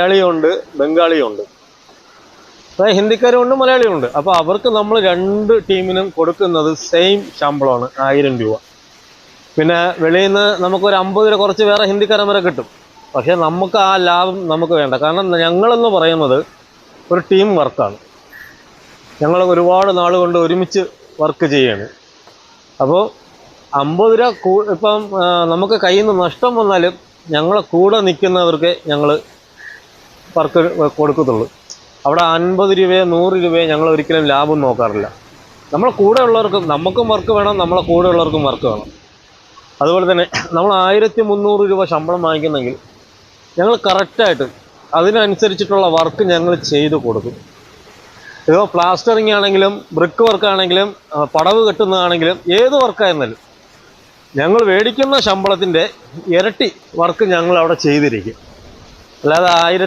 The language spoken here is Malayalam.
മലയാളിയുണ്ട് ബംഗാളിയുണ്ട്. അതായത് ഹിന്ദിക്കാരുമുണ്ട് മലയാളിയുണ്ട്. അപ്പോൾ അവർക്ക് നമ്മൾ രണ്ട് ടീമിനും കൊടുക്കുന്നത് സെയിം ശമ്പളമാണ് ആയിരം രൂപ. പിന്നെ വെളിയിൽ നിന്ന് നമുക്കൊരു അമ്പത് രൂപ കുറച്ച് വേറെ ഹിന്ദിക്കാരൻ വരെ കിട്ടും. പക്ഷേ നമുക്ക് ആ ലാഭം നമുക്ക് വേണ്ട. കാരണം ഞങ്ങളെന്ന് പറയുന്നത് ഒരു ടീം വർക്കാണ് ഞങ്ങൾ ഒരുപാട് നാൾ കൊണ്ട് ഒരുമിച്ച് വർക്ക് ചെയ്യാണ്. അപ്പോൾ അമ്പത് രൂപ ഇപ്പം നമുക്ക് കയ്യിൽ നിന്ന് നഷ്ടം വന്നാലും ഞങ്ങളെ കൂടെ നിൽക്കുന്നവർക്ക് ഞങ്ങൾ വർക്ക് കൊടുക്കത്തുള്ളൂ. അവിടെ അൻപത് രൂപയോ നൂറ് രൂപയോ ഞങ്ങൾ ഒരിക്കലും ലാഭം നോക്കാറില്ല. നമ്മളെ കൂടെ ഉള്ളവർക്കും നമുക്കും വർക്ക് വേണം നമ്മളെ കൂടെ ഉള്ളവർക്കും വർക്ക് വേണം. അതുപോലെ തന്നെ നമ്മൾ ആയിരത്തി മുന്നൂറ് രൂപ ശമ്പളം വാങ്ങിക്കുന്നെങ്കിൽ ഞങ്ങൾ കറക്റ്റായിട്ട് അതിനനുസരിച്ചിട്ടുള്ള വർക്ക് ഞങ്ങൾ ചെയ്ത് കൊടുക്കും. ഇപ്പോൾ പ്ലാസ്റ്ററിങ് ആണെങ്കിലും ബ്രിക്ക് വർക്ക് ആണെങ്കിലും ആ, പടവ് കെട്ടുന്നതാണെങ്കിലും ഏത് വർക്കായിരുന്നാലും ഞങ്ങൾ മേടിക്കുന്ന ശമ്പളത്തിന്റെ ഇരട്ടി വർക്ക് ഞങ്ങൾ അവിടെ ചെയ്തിരിക്കും. അല്ലാതെ ആയിരത്തി